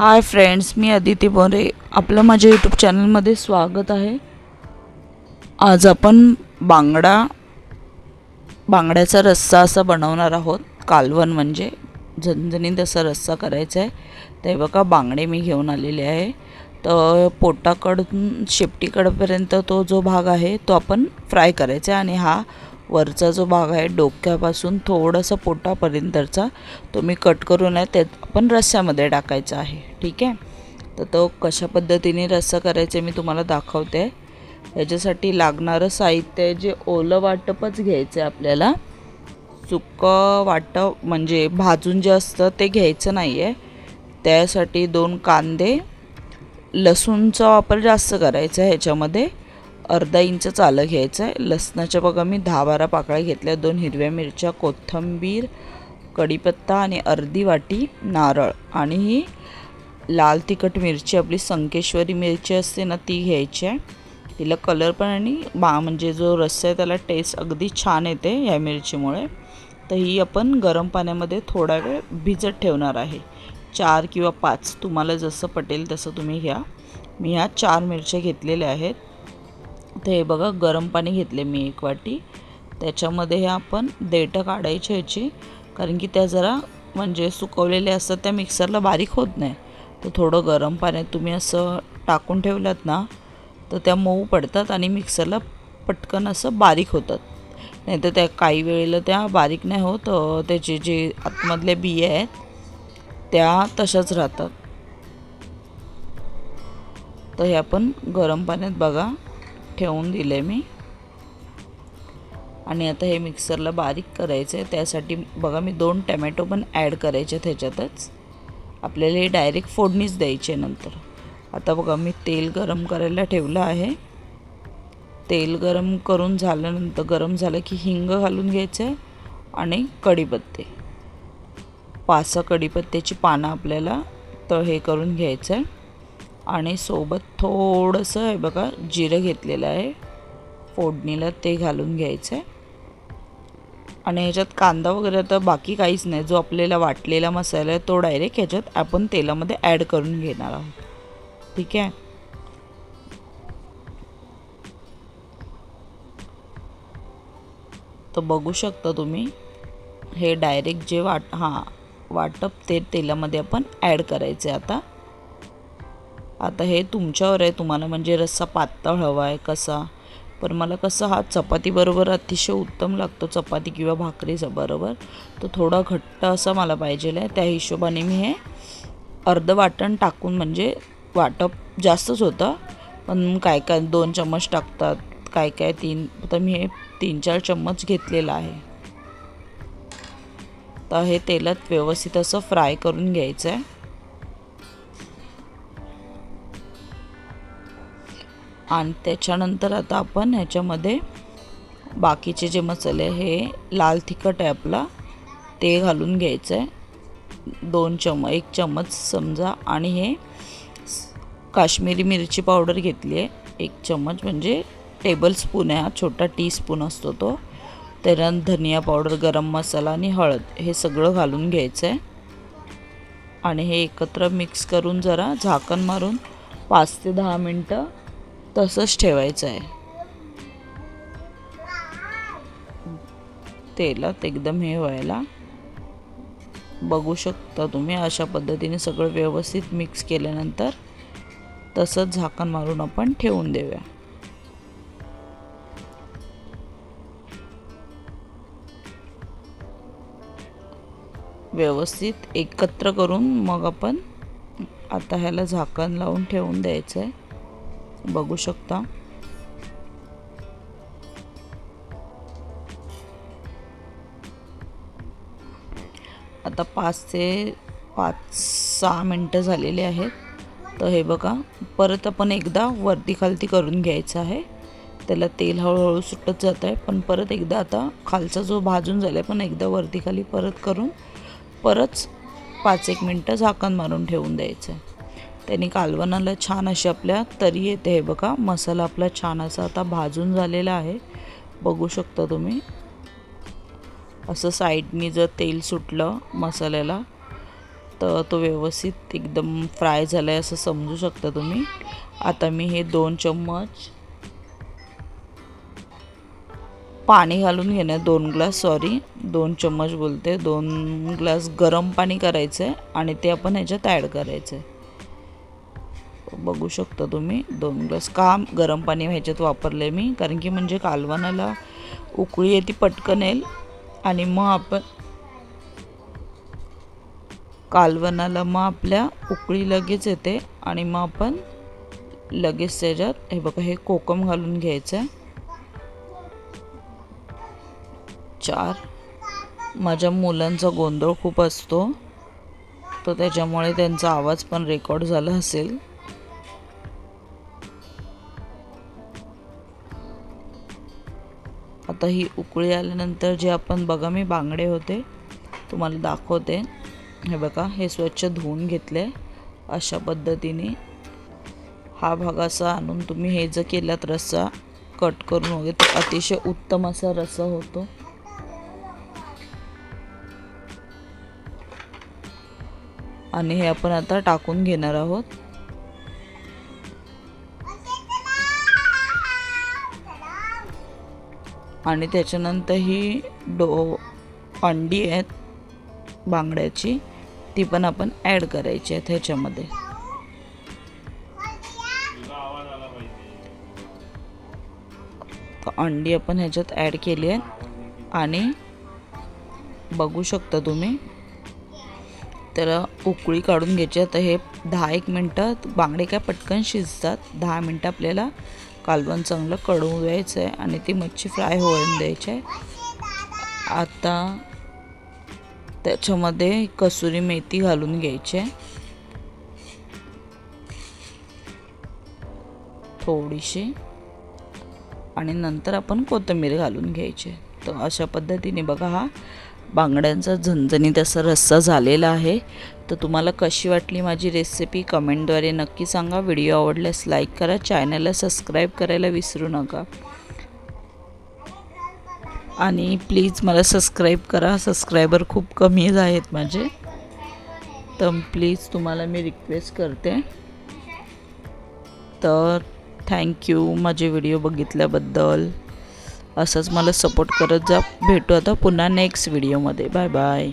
Hi friends मी अदिती बोरे. आपलं माझ्या यूट्यूब चॅनलमध्ये स्वागत आहे. आज आपण बांगडा बांगड्याचा रस्सा असा बनवणार आहोत. कालवण म्हणजे झणझणीत असा रस्सा करायचा आहे. ते बघा बांगडे मी घेऊन आलेले आहे. तर पोटाकडून शेपटीकडपर्यंत तो जो भाग आहे तो आपण फ्राय करायचा आहे आणि हा वरचा जो भाग आहे डोक्यापासून थोडंसं पोटापर्यंतचा तो मी कट करून आहे त्यात आपण रस्स्यामध्ये टाकायचा आहे. ठीक आहे? तर तो कशा पद्धतीने रस्सा करायचा आहे मी तुम्हाला दाखवते. याच्यासाठी लागणारं साहित्य आहे जे ओलं वाटपच घ्यायचं आहे आपल्याला. सुकं वाटप म्हणजे भाजून जे असतं ते घ्यायचं नाही आहे त्यासाठी दोन कांदे लसूणचा वापर जास्त करायचा आहे ह्याच्यामध्ये. अर्धा इंच आलं घ्यायचं आहे. लसणाच्या बघा मी दहा बारा पाकळ्या घेतल्या. दोन हिरव्या मिरच्या कोथिंबीर कढीपत्ता आणि अर्धी वाटी नारळ. आणि ही लाल तिखट मिरची आपली संकेश्वरी मिरची असते ना ती घ्यायची आहे. तिला कलर पण आणि बा म्हणजे जो रस्सा आहे त्याला टेस्ट अगदी छान येते ह्या मिरचीमुळे. तर ही आपण गरम पाण्यामध्ये थोडा वेळ भिजत ठेवणार आहे. चार किंवा पाच तुम्हाला जसं पटेल तसं तुम्ही घ्या. मी ह्या चार मिरच्या घेतलेल्या आहेत. ते हे बघा गरम पाणी घेतले मी एक वाटी. त्याच्यामध्ये हे आपण देठं काढायची ह्याची. कारण की त्या जरा म्हणजे सुकवलेल्या असतात त्या मिक्सरला बारीक होत नाही. तर थोडं गरम पाण्यात तुम्ही असं टाकून ठेवलात ना तर त्या मऊ पडतात आणि मिक्सरला पटकन असं बारीक होतात. नाही तर त्या काही वेळेला त्या बारीक नाही होत त्याचे जे आतमधले बिया आहेत त्या तशाच राहतात. तर हे आपण गरम पाण्यात बघा. ठेवून दिले मी. आणि आता हे मिक्सरला बारीक करायचं आहे. त्यासाठी बघा मी दोन टमॅटो पण ॲड करायचे त्याच्यातच. आपल्याला हे डायरेक्ट फोडणीच द्यायची आहे नंतर. आता बघा मी तेल गरम करायला ठेवलं आहे. तेल गरम करून झाल्यानंतर गरम झालं की हिंग घालून घ्यायचं आहे आणि कढीपत्ते. पाच सहा कढीपत्त्याची पानं आपल्याला तर हे करून घ्यायचं आहे. आणि सोबत थोडंसं हे बघा जिरं घेतलेलं आहे. फोडणीला ते घालून घ्यायचं आहे. आणि ह्याच्यात कांदा वगैरे तर बाकी काहीच नाही. जो आपल्याला वाटलेला मसाला आहे तो डायरेक्ट ह्याच्यात आपण तेलामध्ये ॲड करून घेणार आहोत. ठीक आहे? तर बघू शकता तुम्ही हे डायरेक्ट जे वाट हां वाटप ते तेलामध्ये आपण ॲड करायचं आहे आता. आता हे तुमच्यावर आहे तुम्हाला म्हणजे रस्सा पातळ हवा आहे कसा? पण मला कसं हा चपातीबरोबर अतिशय उत्तम लागतो चपाती किंवा भाकरीचा बरोबर. तो थोडा घट्ट असा मला पाहिजे आहे. त्या हिशोबाने मी हे अर्ध वाटण टाकून म्हणजे वाटप जास्तच होतं. पण काय काय दोन चम्मच टाकतात काय काय तीन तर मी हे तीन चार चम्मच घेतलेलं आहे. तर हे तेलात व्यवस्थित असं फ्राय करून घ्यायचं आहे. आणि त्याच्यानंतर आता आपण ह्याच्यामध्ये बाकीचे जे मसाले हे लाल तिखट आहे आपला ते घालून घ्यायचं आहे. दोन चम एक चम्मच समजा आणि हे काश्मीरी मिरची पावडर घेतली आहे. एक चम्मच म्हणजे टेबल स्पून आहे हा छोटा टी स्पून असतो तो. त्याच्यात धनिया पावडर गरम मसाला आणि हळद हे सगळं घालून घ्यायचं आहे. आणि हे एकत्र मिक्स करून जरा झाकण मारून पाच ते दहा मिनटं तसंच ठेवायचं आहे. तेलात एकदम हे व्हायला. बघू शकता तुम्ही अशा पद्धतीने सगळं व्यवस्थित मिक्स केल्यानंतर तसंच झाकण मारून आपण ठेवून देऊया. व्यवस्थित एकत्र करून मग आपण आता ह्याला झाकण लावून ठेवून द्यायचं आहे बघू शकता. आता पाच ते पाच सहा मिनटं झालेले आहेत. तर हे बघा परत आपण एकदा वरती खालती करून घ्यायचं आहे. त्याला तेल हळूहळू सुटत जात आहे पण परत एकदा आता खालचा जो भाजून झाला आहे पण एकदा वरती खाली परत करून परत पाच एक मिनटं झाकण मारून ठेवून द्यायचं आहे. त्यांनी कालवणाला छान अशी आपल्या तरी येते. हे बघा मसाला आपला छान असा आता भाजून झालेला आहे. बघू शकता तुम्ही. असं साईडनी जर तेल सुटलं मसाल्याला तर तो व्यवस्थित एकदम फ्राय झाला आहे असं समजू शकता तुम्ही. आता मी हे दोन चम्मच पाणी घालून घेणार. दोन ग्लास सॉरी दोन चम्मच बोलते. दोन ग्लास गरम पाणी करायचं आहे आणि ते आपण ह्याच्यात ॲड करायचं आहे बघू शकता तुम्ही. दोन ग्लास का गरम पाणी ह्याच्यात वापरलं आहे मी. कारण की म्हणजे कालवणाला उकळी येते पटकन येईल. आणि मग आपण कालवणाला मग आपल्या उकळी लगेच येते. आणि मग आपण लगेच त्याच्यात हे बघा हे कोकम घालून घ्यायचं. आहे चार. माझ्या मुलांचा गोंधळ खूप असतो. तर त्याच्यामुळे त्यांचा आवाज पण रेकॉर्ड झाला असेल. आता ही उकळी आल्यानंतर जे आपण बघा मी बांगडे होते तुम्हाला दाखवते. हे बघा हे स्वच्छ धुवून घेतले अशा पद्धतीने. हा भाग असा आणून तुम्ही हे जर केल्यात रस्सा कट करून वगैरे तर अतिशय उत्तम असा रस्सा होतो. आणि हे आपण आता टाकून घेणार आहोत. आणि त्याच्यानंतर ही डो अंडी आहेत बांगड्याची ती पण आपण ॲड करायची आहेत ह्याच्यामध्ये. अंडी आपण ह्याच्यात ॲड केली आहेत. आणि बघू शकता तुम्ही तर उकळी काढून घ्यायची. आता हे दहा एक मिनटं बांगडे काय पटकन शिजतात. दहा मिनटं आपल्याला कालवण चांगलं कढवून द्यायचं आहे आणि ती मच्छी फ्राय होऊन द्यायची आहे. आता त्याच्यामध्ये कसुरी मेथी घालून घ्यायची आहे. थोडीशी. आणि नंतर आपण कोथिंबीर घालून घ्यायची तर अशा पद्धतीने बघा हा बांगड्यांचा झणझणीत असा रस्सा झालेला आहे. तर तुम्हाला कशी वाटली माझी रेसिपी कमेंटद्वारे नक्की सांगा. व्हिडिओ आवडल्यास लाईक करा. चॅनलला सबस्क्राईब करायला विसरू नका. आणि प्लीज मला सबस्क्राईब करा. सबस्क्रायबर खूप कमी आहेत माझे. तर प्लीज तुम्हाला मी रिक्वेस्ट करते. तर थँक्यू माझे व्हिडिओ बघितल्याबद्दल. असंच मला सपोर्ट करत जा. भेटू आता पुन्हा नेक्स्ट व्हिडिओमध्ये बाय बाय